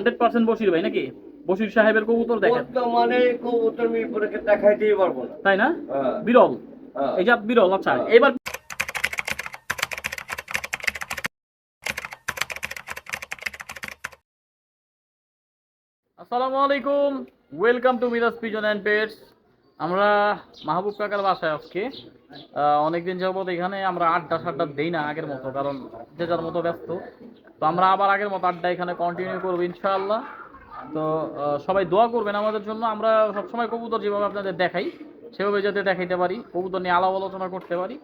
Hundred percent Basir ভাই নাকি? বসির সাহেবের কবুতর দেখেন। বর্তমানে কবুতর মিরপুরকে দেখাইতেই পারব না। তাই না? হ্যাঁ, বিরল? হ্যাঁ। এই যা বিরল আচ্ছা হ্যাঁ। এবার আসসালামু আলাইকুম। Welcome to Miraj pigeon and pets আমরা মাহবুব কাকার বাসায় আজকে। অনেকদিন যাবত এখানে আমরা আড্ডা সাড্ডা দেই না আগের মতো, কারণ যে যার মতো ব্যস্ত। তো আমরা আবার আগের মতো আড্ডা এখানে কন্টিনিউ করব ইনশাআল্লাহ। তো সবাই দোয়া করবেন আমাদের জন্য। আমরা সবসময় কবুতর যেভাবে আপনাদের দেখাই, সেভাবে যাতে দেখাইতে পারি, কবুতর নিয়ে আলাপ আলোচনা করতে পারি।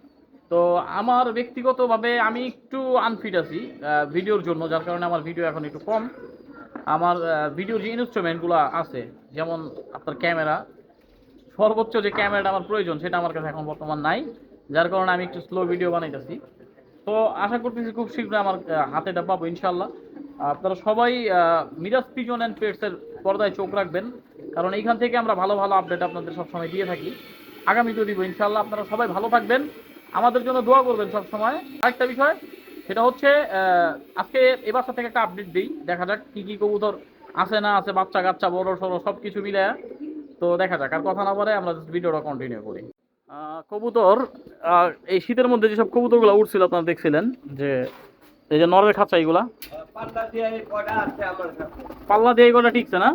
তো, আমার ব্যক্তিগতভাবে আমি একটু আনফিট আছি ভিডিওর জন্য, যার কারণে আমার ভিডিও এখন একটু কম। আমার ভিডিওর যে ইনস্ট্রুমেন্টগুলো আছে, যেমন আপনার ক্যামেরা সর্বোচ্চ যে ক্যামেরাটা আমার প্রয়োজন, সেটা আমার কাছে এখন বর্তমান নাই। যার কারণে আমি একটু স্লো ভিডিও বানাইতেছি। তো আশা করতেছি খুব শীঘ্রই আমার হাতে এটা পাবো ইনশাল্লাহ আপনারা সবাই মিরাজ পিজন অ্যান্ড পেটসের পর্দায় চোখ রাখবেন। কারণ এইখান থেকে আমরা ভালো ভালো আপডেট আপনাদের সবসময় দিয়ে থাকি। আগামীতেও দিব ইনশাল্লাহ আপনারা সবাই ভালো থাকবেন। আমাদের জন্য দোয়া করবেন সবসময়। আরেকটা বিষয়, সেটা হচ্ছে আজকে এ বাসা থেকে একটা আপডেট দিই। দেখা যাক কি কি কবুতর আছে না আছে বাচ্চা কাচ্চা বড় সড়ো সব কিছু মিলে তো দেখা যাক আর কথা না বলে আমরা ভিডিওটা কন্টিনিউ করি। কবুতর এই শীতের মধ্যে যেসব কবুতরগুলো উঠছিল আপনারা দেখছিলেন যে এই যে নরের খাঁচা এইগুলা পাল্লা দিয়ে এই কটা আছে আমার কাছে? পাল্লা দিয়ে এই কটা ঠিকছে না?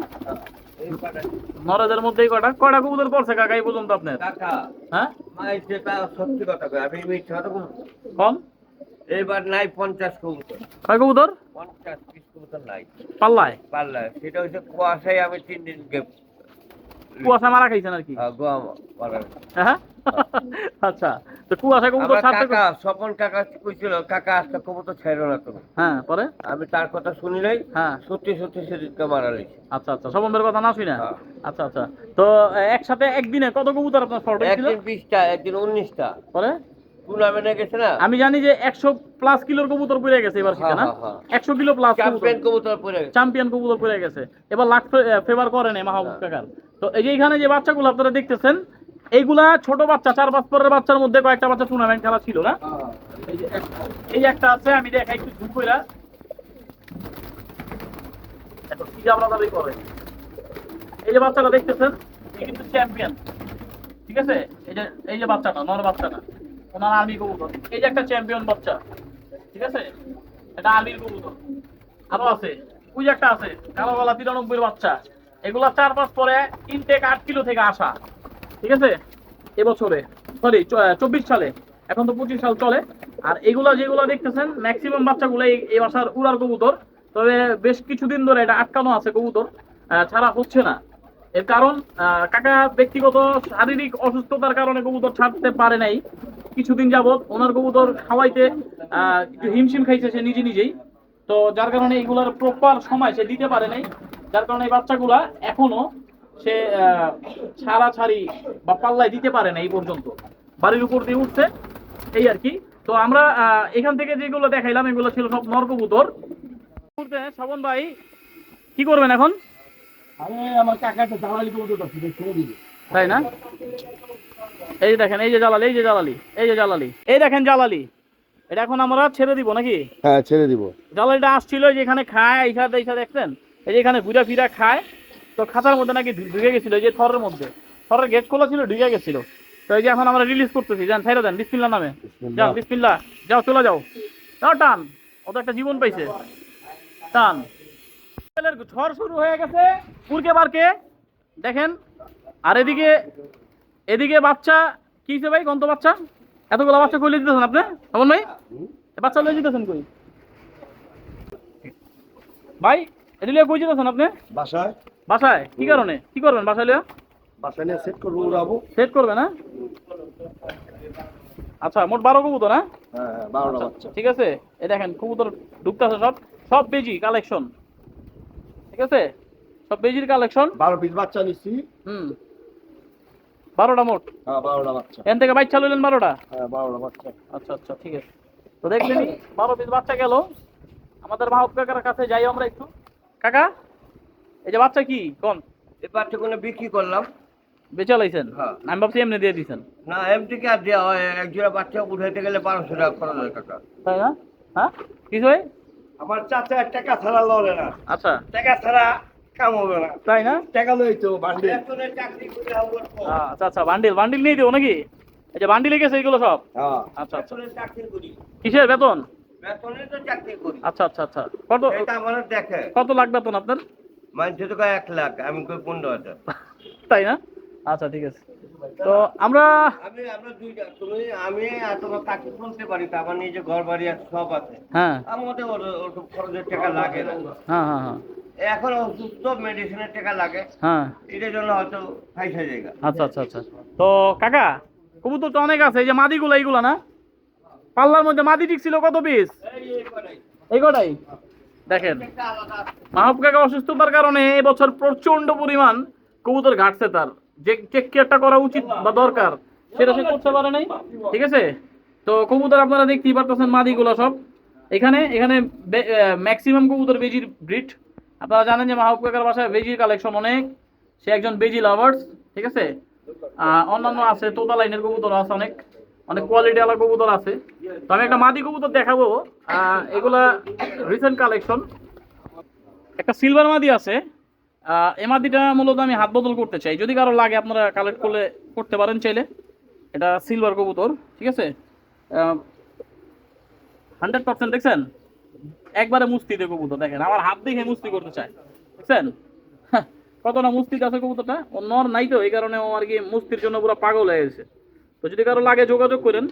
এই কটা নরেদের মধ্যে এই কটা কয়টা কবুতর পড়ছে কাকা এই পর্যন্ত আপনার? কাকা হ্যাঁ? সত্যি কথা কই আমি কম এইবার নাই পঞ্চাশ কবুতর। কয় কবুতর? পঞ্চাশ পিস কবুতর নাই। পাল্লায়? পাল্লা সেটা হচ্ছে কুয়াশায় আমি তিন দিন গে- কুয়াশা মারা খাইছেন আর কি? আহ, হ্যাঁ? আচ্ছা তো কুয়াশা কবুতর ছাড়তে কাকা স্বপন কাকা কইছিল কাকা আজকে কবুতর ছাইরো না তুমি। হ্যাঁ পরে? আমি তার কথা শুনি নাই হ্যাঁ। সত্যি সত্যি সেদিনকে মারা আচ্ছা আচ্ছা সবম্বের কথা না শুনে? হ্যাঁ। আচ্ছা আচ্ছা। তো একসাথে একদিনে কত কবুতর আপনার ফটো একদিন বিশটা একদিন উনিশটা। পরে? টুর্নামেন্টে গেছে না? আমি জানি যে একশো প্লাস কিলোর কবুতর পড়ে গেছে এবার শীতে না? হ্যাঁ, হ্যাঁ, একশো কিলো প্লাস চ্যাম্পিয়ন কবুতর। পড়ে গেছে। চ্যাম্পিয়ন কবুতর পড়ে গেছে। এবার লাখ ফেভার করে নেই মাহবুব হ্যাঁ। কাকার। তো এই যে এখানে যে বাচ্চাগুলো আপনারা দেখতেছেন এইগুলা ছোট বাচ্চা চার পাঁচ পরের বাচ্চার মধ্যে কয়েকটা বাচ্চা টুর্নামেন্ট খেলা ছিল না? এই একটা আছে আমি দেখাই একটু ঝুম কইরা। কি জাবরা দাবি করে এই যে বাচ্চাটা দেখতেছেন এই কিন্তু চ্যাম্পিয়ন ঠিক আছে? এই যে এই যে বাচ্চাটা নর বাচ্চাটা। ওনার আর্মি কবুতর। এই যে একটা চ্যাম্পিয়ন বাচ্চা, ঠিক আছে? এটা আর্মির কবুতর। আরও আছে? ওই একটা আছে কালো গলা তিরানব্বই বাচ্চা। এগুলা চার পাঁচ পরে ইনটেক আট কিলো থেকে আসা, ঠিক আছে? এবছরে সরি চব্বিশ সালে। এখন তো পঁচিশ সাল চলে। আর এগুলা যেগুলো দেখতেছেন ম্যাক্সিমাম বাচ্চাগুলো এই বাসার উড়ার কবুতর। তবে বেশ কিছুদিন ধরে এটা আটকানো আছে কবুতর ছাড়া হচ্ছে না। এর কারণ কাকা ব্যক্তিগত শারীরিক অসুস্থতার কারণে কবুতর ছাড়তে পারে নাই। কিছুদিন যাবৎ ওনার কবুতর খাওয়াইতে একটু হিমশিম খাইছে সে নিজে নিজেই। তো যার কারণে এগুলার প্রপার সময় সে দিতে পারে নাই। যার কারণে এই বাচ্চাগুলা এখনও সে ছাড়া ছাড়ি বা পাল্লায় দিতে পারে না এই পর্যন্ত। বাড়ির উপর দিয়ে উঠছে এই আর কি। তো আমরা এখান থেকে যেগুলো দেখাইলাম এগুলো ছিল সব নরকবুতর শ্রাবণ ভাই কি করবেন এখন? আরে আমার কাকাটা কবুতরটা ফিরে তাই না? এই যে দেখেন এই যে জ্বালালি এই যে জ্বালালি এই যে জ্বালালি এই দেখেন জ্বালালি এটা এখন আমরা ছেড়ে দিব নাকি? হ্যাঁ ছেড়ে দিব। জ্বালালিটা আসছিল যে এখানে খায় এই সাথে এই সাথে দেখছেন? এই যে এখানে ঘুরা ফিরা খায় তো খাঁচার মধ্যে নাকি ঢুকে গেছিল এই যে থরের মধ্যে। থরের গেট খোলা ছিল ঢুকে গেছিল। তো এই যে এখন আমরা রিলিজ করতেছি যান ছেড়ে দেন বিসমিল্লা নামে। যাও বিসমিল্লা যাও চলে যাও। যাও টান। ও তো একটা জীবন পাইছে। টান। ঝড় শুরু হয়ে গেছে পুরকে বারকে দেখেন আর এদিকে এদিকে বাচ্চা কি হয়েছে ভাই গন্ত বাচ্চা? এতগুলো বাচ্চা কই লিয়ে দিতেছেন আপনি? এমন ভাই? বাচ্চা লয়ে দিতেছেন কই? ভাই এটা লিয়ে কই যেতেছেন আপনি? বাসায়। বাসায়? কি কারণে? কি করবেন বাসায় লিয়ে? বাসায় নিয়ে সেট করব উড়াবো। সেট করবেন হ্যাঁ? আচ্ছা মোট বারো কবুতর হ্যাঁ? হ্যাঁ হ্যাঁ বারোটা আচ্ছা, বাচ্চা। ঠিক আছে। এই দেখেন কবুতর ঢুকতেছে সব। সব বেজি কালেকশন ঠিক আছে? সব বেজির কালেকশন বারো পিস বাচ্চা নিচ্ছি। হুম। বারোটা মোট? হ্যাঁ বারোটা বাচ্চা। এখান থেকে বাইক চালু বারোটা? হ্যাঁ বারোটা বাচ্চা। আচ্ছা আচ্ছা ঠিক আছে। তো দেখলেনি বারো পিস বাচ্চা গেল। আমাদের মাহবুব কাকার কাছে যাই আমরা একটু। কাকা এই যে বাচ্চা কি? কোন? তো কোনো বিক্রি করলাম। বেচা লাইছেন? হ্যাঁ। আমি ভাবছি এমনি দিয়ে দিছেন। না এমটি কি আর দেওয়া হয়? এক জোড়া বাচ্চা উঠাইতে গেলে বারোশো টাকা খরচ হয় টাকা তাই না? হ্যাঁ? কিছু ভাই আমার চাচা টাকা ছাড়া লড়ে না। আচ্ছা। টাকা ছাড়া কাম হবে না তাই না? টাকা লই তো। আচ্ছা আচ্ছা বান্ডিল বান্ডিল নিয়ে দেবো নাকি? এই যে বান্ডিলে গেছে এগুলো সব? হ্যাঁ। আচ্ছা আচ্ছা। বেতনের চাকরি করি। কিসের বেতন? বেতনের তো চাকরি করি। আচ্ছা আচ্ছা আচ্ছা। কত এটা আমার দেখে। কত লাখ বেতন আপনার? মানুষে তো এক লাখ আমি কই পনেরো হাজার। তাই না? আচ্ছা ঠিক আছে। তো আমরা আমি আমরা দুইটা তুমি আমি আর তোমার কাকে শুনতে পারি তো আমার নিজে ঘর বাড়ি আছে সব আছে। হ্যাঁ। আমাদের ওরকম খরচের টাকা লাগে না। হ্যাঁ হ্যাঁ হ্যাঁ। এখন অসুস্থ মেডিসিনের টাকা লাগে। হ্যাঁ। এটার জন্য হয়তো ফাইসা জায়গা আচ্ছা আচ্ছা আচ্ছা। তো কাকা কবুতর তো অনেক আছে এই যে মাদিগুলো এইগুলো না? পাল্লার মধ্যে মাদি ছিল কত পিস এই কটাই? দেখেন মাহবুব কাকা অসুস্থতার কারণে এবছর প্রচণ্ড পরিমাণ কবুতর ঘাটছে তার। যে টেক কেয়ারটা করা উচিত বা দরকার সেটা সে করতে পারে নাই। ঠিক আছে? তো কবুতর আপনারা দেখতেই পারতেছেন মাদিগুলো সব। এখানে এখানে ম্যাক্সিমাম কবুতর বেজির ব্রিড আপনারা জানেন যে মাহবুব কাকার বাসায় বেজির কালেকশন অনেক। সে একজন বেজি লাভার্স ঠিক আছে? অন্যান্য আছে তোতা লাইনের কবুতর আছে অনেক। অনেক কোয়ালিটি আলা কবুতর আছে। তো আমি একটা মাদি কবুতর দেখাবো। এগুলা রিসেন্ট কালেকশন একটা সিলভার মাদি আছে। এ মাদিটা মূলত আমি হাত বদল করতে চাই। যদি কারও লাগে আপনারা কালেক্ট করলে, করতে পারেন চাইলে। এটা সিলভার কবুতর, ঠিক আছে? হান্ড্রেড পার্সেন্ট দেখছেন? একবারে মুস্তি দিয়ে কবুতর দেখেন আমার হাত দেখে মুস্তি করতে চায় বুঝছেন? কত না মুস্তিতে আছে কবুতরটা? ও নর নাই তো এই কারণে ও আর কি মুস্তির জন্য পুরো পাগল হয়ে গেছে। তো যদি কারও লাগে যোগাযোগ করেন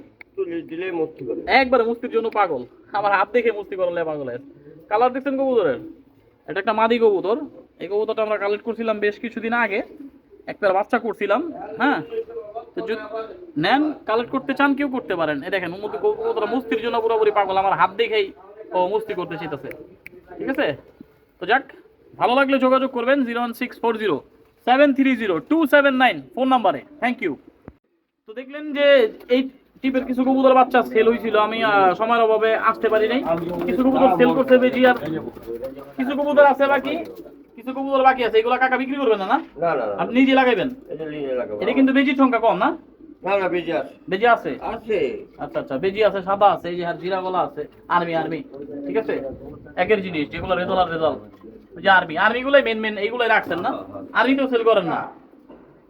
একবারে মুস্তির জন্য পাগল। আমার হাত দেখে মুস্তি করলে পাগল হয়ে কালার দেখছেন কবুতরের? এটা একটা মাদি কবুতর। এই কবুতরটা আমরা কালেক্ট করছিলাম বেশ কিছুদিন আগে। একটা বাচ্চা করছিলাম হ্যাঁ? তো যদি নেন কালেক্ট করতে চান কেউ করতে পারেন। এই দেখেন উন্নতি কবুতর মুস্তির জন্য পুরোপুরি পাগল। আমার হাত দেখেই ও মুস্তি করতে চাইতেছে। ঠিক আছে? তো যাক ভালো লাগলে যোগাযোগ করবেন zero one six four zero seven three zero two seven nine phone নাম্বারে। থ্যাংক ইউ তো দেখলেন যে এই টিপের কিছু কবুতর বাচ্চা সেল হয়েছিল আমি সময়ের অভাবে আসতে পারি নাই। কিছু কবুতর সেল করতে পেরেছি আর কিছু কবুতর আছে বাকি? কিছু কবুতর বাকি আছে এগুলো কাকা বিক্রি করবেন না না? আপনি নিজে লাগাইবেন? এটা লিনে লাগাবো। এটা কিন্তু বেজির সংখ্যা কম না? না না বেজে আছে। বেজি আছে? আছে। আচ্ছা আচ্ছা বেজি আছে সাদা আছে এই যে জিরা গলা আছে আর্মি আর্মি ঠিক আছে? একের জিনিস যেগুলো রেজাল আর রেজাল ওই যে আর্মি মেন মেন এইগুলোই রাখছেন না? আর্মি তো সেল করেন না।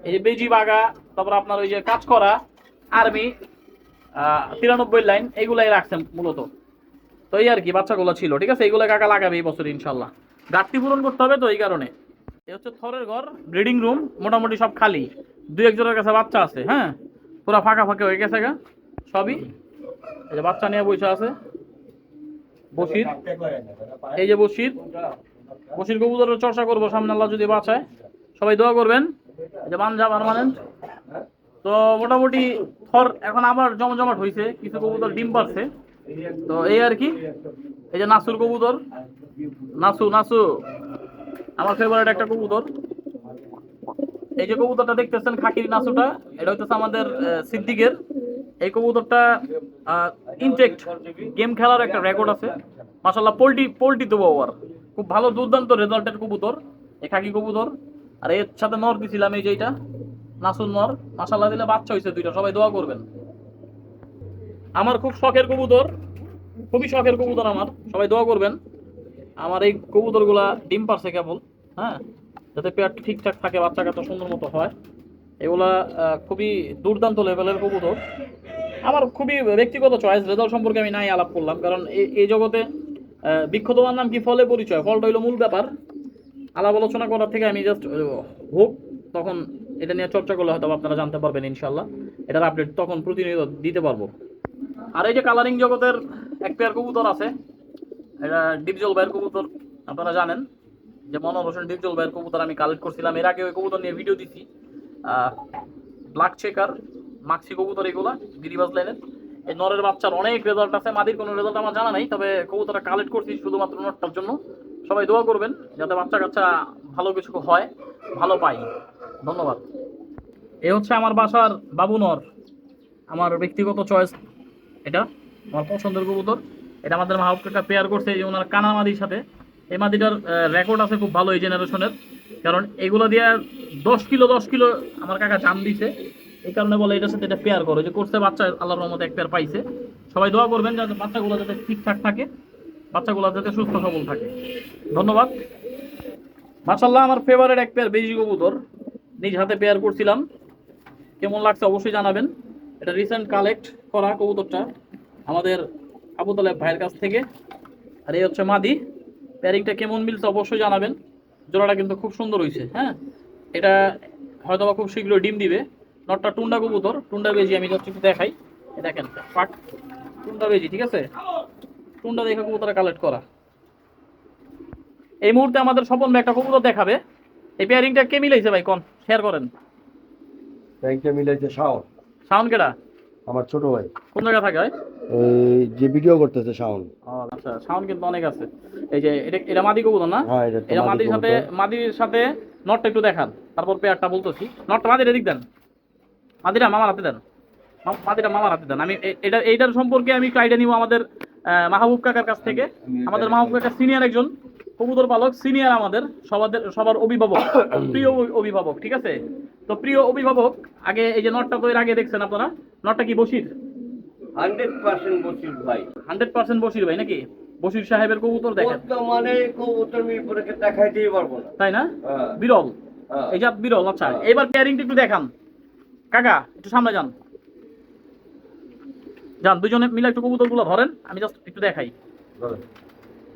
এই যে বেজি বাগা তারপর আপনার ওই যে কাজ করা আর্মি তিরানব্বই লাইন এইগুলাই রাখছেন মূলত। তো এই আর কি বাচ্চাগুলো ছিল ঠিক আছে? এইগুলো কাকা লাগাবে এই বছর ইনশাল্লাহ ঘাটতি পূরণ করতে হবে তো এই কারণে। এই হচ্ছে থরের ঘর ব্রিডিং রুম মোটামুটি সব খালি। দুই একজনের কাছে বাচ্চা আছে হ্যাঁ? পুরো ফাঁকা ফাঁকা হয়ে গেছে গা, সবই। এই যে বাচ্চা নিয়ে বসে আছে। বসির। এই যে বসির। বসির কবুতরের চর্চা করব, সামনে আল্লাহ যদি বাঁচায়। সবাই দোয়া করবেন। এই যে বানজা পারমানেন্ট তো মোটামুটি থর এখন আবার জমজমাট হয়েছে কিছু কবুতর ডিম পারছে। তো এই আর কি। এই যে নাসুর কবুতর। নাসু নাসু। আমার ফেভারিট একটা কবুতর। এই যে কবুতরটা দেখতেছেন খাকির নাসুটা, এটা হইতেছে আমাদের সিদ্দিকের। এই কবুতরটা ইনটেক্ট গেম খেলার একটা রেকর্ড আছে। মাসাল্লাহ পোল্ট্রি পোল্ট্রি দেবো ওভার। খুব ভালো দুর্দান্ত রেজাল্টের কবুতর, এই খাকি কবুতর। আর এর সাথে নর দিছিলাম, এই যে এইটা, নাসুর নর। মাসাল্লাহ দিলে বাচ্চা হয়েছে দুইটা, সবাই দোয়া করবেন। আমার খুব শখের কবুতর, খুবই শখের কবুতর আমার, সবাই দোয়া করবেন। আমার এই কবুতরগুলা ডিম পারছে কেবল হ্যাঁ? যাতে পেয়ার ঠিকঠাক থাকে বাচ্চা কাচ্চা সুন্দর মতো হয়। এগুলা খুবই দুর্দান্ত লেভেলের কবুতর। আমার খুবই ব্যক্তিগত চয়েস রেজাল্ট সম্পর্কে আমি নাই আলাপ করলাম কারণ এই- জগতে আহ, নাম কি ফলে পরিচয় ফলটা হইল মূল ব্যাপার। আলাপ আলোচনা করার থেকে আমি জাস্ট হোক তখন এটা নিয়ে চর্চা করলে হয়তো আপনারা জানতে পারবেন ইনশাল্লাহ এটার আপডেট তখন প্রতিনিয়ত দিতে পারব। আর এই যে কালারিং জগতের এক পেয়ার কবুতর আছে এটা ডিপজল ভাইয়ের কবুতর আপনারা জানেন। যে মনোর হোসেন ডিপজল ভাইয়ের কবুতর আমি কালেক্ট করছিলাম। এর আগে ওই কবুতর নিয়ে ভিডিও দিছি। ব্ল্যাক চেকার মাক্সি কবুতর এগুলা, গিরিবাজ লাইনের এই নরের বাচ্চার অনেক রেজাল্ট আছে, মাদির কোনো রেজাল্ট আমার জানা নাই, তবে কবুতরটা কালেক্ট করছি শুধুমাত্র নটটার জন্য। সবাই দোয়া করবেন, যাতে বাচ্চা কাচ্চা ভালো কিছু হয়, ভালো পাই ধন্যবাদ। এ হচ্ছে আমার বাসার বাবু নর, আমার ব্যক্তিগত চয়েস এটা, আমার পছন্দের কবুতর। এটা আমাদের মাহবুব কাকা পেয়ার করছে, এই যে ওনার কানা মাদির সাথে। এই মাদিটার রেকর্ড আছে খুব ভালো এই জেনারেশনের কারণ এগুলো দিয়ে দশ কিলো দশ কিলো আমার কাকা জান দিছে। এই কারণে বলে এটার সাথে এটা পেয়ার করো। যে করছে বাচ্চা, আল্লাহর রহমতে এক পেয়ার পাইছে। সবাই দোয়া করবেন যাতে বাচ্চাগুলো যাতে ঠিকঠাক থাকে, বাচ্চাগুলো যাতে সুস্থ, সবল থাকে। ধন্যবাদ। মাশাল্লাহ আমার ফেভারিট এক পেয়ার বেজি কবুতর। নিজ হাতে পেয়ার করছিলাম। কেমন লাগছে অবশ্যই জানাবেন। এটা রিসেন্ট কালেক্ট করা কবুতরটা আমাদের আবু তালেব ভাইয়ের কাছ থেকে। আর এই হচ্ছে মাদি। পেয়ারিংটা কেমন মিলছে অবশ্যই জানাবেন। জোড়াটা কিন্তু খুব সুন্দর হয়েছে হ্যাঁ? এটা হয়তো বা খুব শীঘ্রই ডিম দিবে। নটটা টুন্ডা কবুতর টুন্ডা বেজি আমি যাচ্ছি একটু দেখাই। দেখেন পাট টুন্ডা বেজি ঠিক আছে? টুন্ডা দেখে কবুতরটা কালেক্ট করা। এই মুহূর্তে আমাদের স্বপন একটা কবুতর দেখাবে। এই পেয়ারিংটা কে মিলাইছে ভাই কোন? শেয়ার করেন। ব্যাংকটা মিলাইছে শাওন। সাউন্ড কেডা? আমার ছোট ভাই। কোন জায়গা থাকে ভাই? যে ভিডিও করতেছে শাওন আচ্ছা সাউন্ড কিন্তু অনেক আছে। এই যে এটা এটা মাদি কবুতর না? হ্যাঁ এটা মাদির সাথে মাদির সাথে নটটা একটু দেখান। তারপর পেয়ারটা বলতেছি। নটটা মাদির এদিক দেন। মাদিরা মামার হাতে দেন। মাদিরা মামার হাতে দেন। আমি এটা এইটার সম্পর্কে আমি একটু আইডিয়া নিব আমাদের মাহবুব কাকার কাছ থেকে। আমাদের মাহবুব কাকা সিনিয়র একজন কবুতর পালক সিনিয়র আমাদের সবার সবার অভিভাবক প্রিয় অভিভাবক ঠিক আছে? তো প্রিয় অভিভাবক আগে এই যে নটটা তো এর আগে দেখছেন আপনারা নটটা কি বসির? হান্ড্রেড পার্সেন্ট বসির ভাই। হান্ড্রেড পার্সেন্ট বসির ভাই নাকি? বসির সাহেবের কবুতর দেখেন। বর্তমানে কবুতর মিরপুরকে দেখাইতেই পারব না। তাই না? হ্যাঁ, বিরল। হ্যাঁ। এই জাত বিরল আচ্ছা। হ্যাঁ। এবার পেয়ারিংটা একটু দেখান। কাকা একটু সামনে যান। যান দুজনে মিলে একটু কবুতরগুলো ধরেন। আমি জাস্ট একটু দেখাই।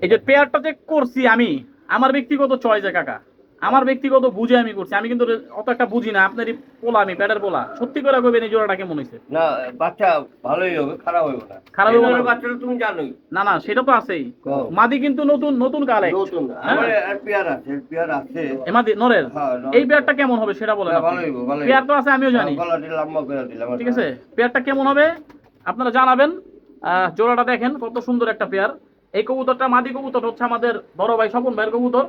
এই যে পেয়ারটা যে করছি আমি আমার ব্যক্তিগত চয়েসে কাকা। আমার ব্যক্তিগত বুঝে আমি করছি। আমি কিন্তু অত একটা বুঝি না আপনারই পোলা আমি প্যাডের পোলা। সত্যি করে কইবেন এই জোড়াটা কেমন হয়েছে না বাচ্চা ভালোই হবে খারাপ হবে না। খারাপ হবে না। বাচ্চাটা তুমি জানোই। না না সেটা তো আছেই। মাদি কিন্তু নতুন নতুন কালেক্ট নতুন হ্যাঁ। আমার আর পেয়ার আছে পেয়ার আছে। এ মাদি নরের? হ্যাঁ, এই পেয়ারটা কেমন হবে সেটা বলেন হ্যাঁ। ভালোই হবে, ভালোই পেয়ার তো আছে আমিও জানি। গলাটি লম্বা করে দিলাম ঠিক আছে? পেয়ারটা কেমন হবে? আপনারা জানাবেন। আহ, জোড়াটা দেখেন কত সুন্দর একটা পেয়ার। এই কবুতরটা মাদি কবুতর হচ্ছে আমাদের বড় ভাই স্বপন ভাইয়ের কবুতর।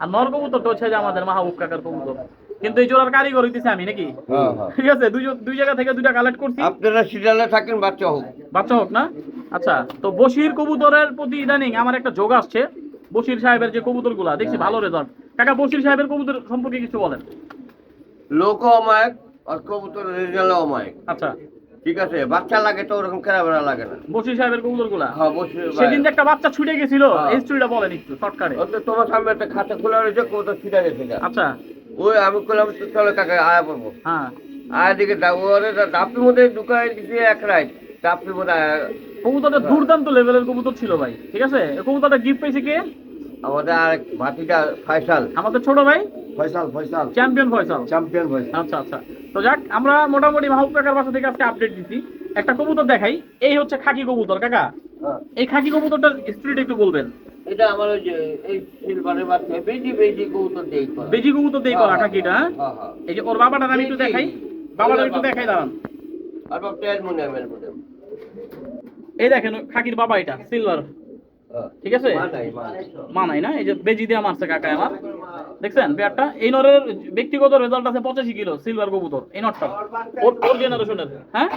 আর নর কবুতরটা হচ্ছে যে আমাদের মাহবুব কাকার কবুতর। কিন্তু এই জোড়ার কারিগর হইতেছে আমি নাকি? হ্যাঁ হ্যাঁ। ঠিক আছে দুই দুই জায়গা থেকে দুইটা কালেক্ট করছি। আপনারা সিরিয়ালে থাকেন বাচ্চা হোক। বাচ্চা হোক না? আচ্ছা তো বশির কবুতরের প্রতি ইদানিং আমার একটা যোগ আসছে। বশির সাহেবের যে কবুতরগুলা দেখছি ভালো রেজাল্ট কাকা বশির সাহেবের কবুতর সম্পর্কে কিছু বলেন। লোক অমায়ক আর কবুতর রেজাল্ট অমায়ক। আচ্ছা। ঠিক আছে বাচ্চা লাগে তো ওরকম লাগে না। বশির সাহেবের কবুতরগুলা হ্যাঁ বসে সেদিন যে একটা বাচ্চা ছুটে গেছিল হ্যাঁ। এই স্টোরিটা বলেন একটু শর্টকাটে। ওতে তোমার সামনে একটা খাতা খোলা রয়েছে ছিটা গেছে আচ্ছা। ওই আমি করলাম চলো কাকা আয়া পড়ব? হ্যাঁ। আয়া দিকে ওরে মধ্যে ঢুকাই দিছে এক রাইট। মধ্যে কবুতরটা দুর্দান্ত লেভেলের কবুতর ছিল ভাই ঠিক আছে? কবুতরটা গিফট পেয়েছে কে? আমাদের আরেক ভাতিটা ফাইসাল আমাদের ছোট ভাই? ফয়সাল ফয়সাল। চ্যাম্পিয়ন ফয়সাল। চ্যাম্পিয়ন ফয়সাল। আচ্ছা আচ্ছা। তো যাক আমরা মোটামুটি মাহবুব কাকার বাসা থেকে আজকে আপডেট দিচ্ছি একটা কবুতর দেখাই এই হচ্ছে খাকি কবুতর কাকা। হ্যাঁ। এই খাকি কবুতরটার স্ত্রীটা একটু বলবেন। এটা আমার ওই যে এই সিলভারের বাচ্চা বেজি বেজি কবুতর দেই করা। বেজি কবুতর দিয়ে করা খাকিটা হ্যাঁ? হ্যাঁ, হ্যাঁ। এই যে ওর বাবাটার আমি একটু দেখাই। বাবাটা একটু দেখাই দাঁড়ান। আর বাপ অ্যালুমিনিয়াম অ্যালুমিনিয়াম এই দেখেন খাকির বাবা এটা সিলভার। ঠিক আছে? মা নাই, মানাই না? এই যে বেজি দিয়ে মারছে কাকা আমার। দেখছেন? পেয়ারটা? এই নরের ব্যক্তিগত রেজাল্ট আছে পঁচাশি কিলো সিলভার কবুতর এই নটটা। ওর ওর জেনারেশনের হ্যাঁ?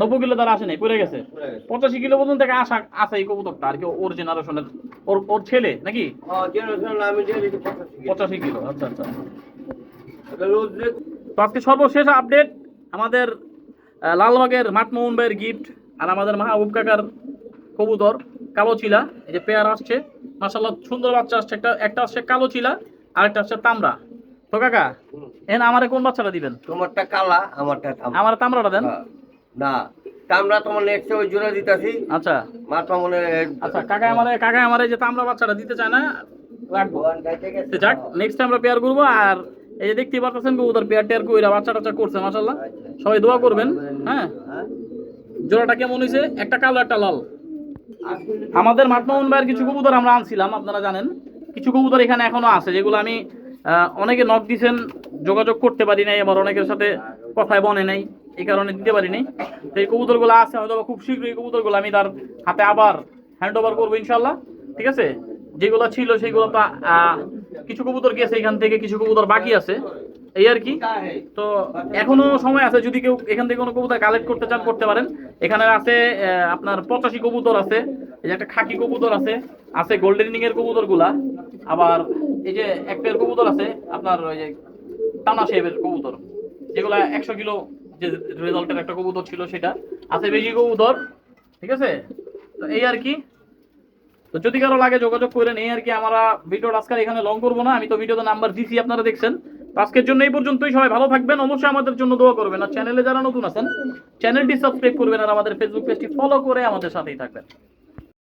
নব্বই কিলো তার আসে নাই পড়ে গেছে। পঁচাশি কিলো পর্যন্ত থেকে আসা আছে এই কবুতরটা আর কি ওর জেনারেশনের ওর ওর ছেলে নাকি? পঁচাশি কিলো। আচ্ছা আচ্ছা। তো আজকে সর্বশেষ আপডেট আমাদের লালবাগের মাঠমোহন ভাইয়ের গিফট আর আমাদের মাহবুব কাকার কবুতর। কালো চিলা এই যে পেয়ার আসছে মাসাল্লাহ সুন্দর বাচ্চা আসছে একটা একটা আসছে কালো চিলা আর একটা আসছে তামরা তো কাকা। এন আমারে কোন বাচ্চাটা দিবেন? তোমারটা কালা আমারটা। আমার তামরাটা দেন। হ্যাঁ। না তামরা তোমার নেক্সট ওই জোড়া দিতাছি। আচ্ছা। মাথা মনে আচ্ছা কাকা আমারে কাকা আমারে যে তামরা বাচ্চাটা দিতে চায় না রাখব। যাক নেক্সট আমরা পেয়ার করব আর এই যে দেখতে পাচ্ছেন কবুতর পেয়ার টেয়ার কইরা বাচ্চা টাচ্চা করছে মাসাল্লাহ সবাই দোয়া করবেন হ্যাঁ? জোড়াটা কেমন হয়েছে একটা কালো একটা লাল। আমাদের মাঠমোহন ভাইয়ের কিছু কবুতর আমরা আনছিলাম, আপনারা জানেন। কিছু কবুতর এখানে এখনও আছে, যেগুলো আমি অনেকে নক দিছেন, যোগাযোগ করতে পারি নাই, আবার অনেকের সাথে কথায় বনে নাই, এই কারণে দিতে পারি নাই। তো এই কবুতরগুলো আছে হয়তো খুব শীঘ্রই এই কবুতরগুলো আমি তার হাতে আবার হ্যান্ড ওভার করব ইনশাল্লাহ ঠিক আছে? যেগুলো ছিল, সেগুলো তো কিছু কবুতর গেছে এখান থেকে, কিছু কবুতর বাকি আছে। এই আর কি। তো এখনও সময় আছে, যদি কেউ এখান থেকে কোনো কবুতর কালেক্ট করতে চান, করতে পারেন। এখানে আছে আপনার পঁচাশি কবুতর আছে, এই যে একটা খাকি কবুতর আছে আছে গোল্ডেন এর কবুতরগুলা আবার এই যে এক পেয়ার কবুতর আছে, আপনার ওই যে টানা শেপের কবুতর। যেগুলা একশো কিলো যে রেজাল্টের একটা কবুতর ছিল সেটা। আছে বেশি কবুতর, ঠিক আছে? তো এই আর কি। তো যদি কারও লাগে যোগাযোগ করেন, এই আর কি আমরা ভিডিওটা আজকাল এখানে লং করব না। আমি তো ভিডিওতে নাম্বার দিছি, আপনারা দেখছেন। আজকের জন্য এই পর্যন্তই। সবাই ভালো থাকবেন। অবশ্যই আমাদের জন্য দোয়া করবেন। আর চ্যানেলে যারা নতুন আছেন, চ্যানেলটি সাবস্ক্রাইব করবেন আর আমাদের ফেসবুক পেজটি ফলো করে আমাদের সাথেই থাকবেন।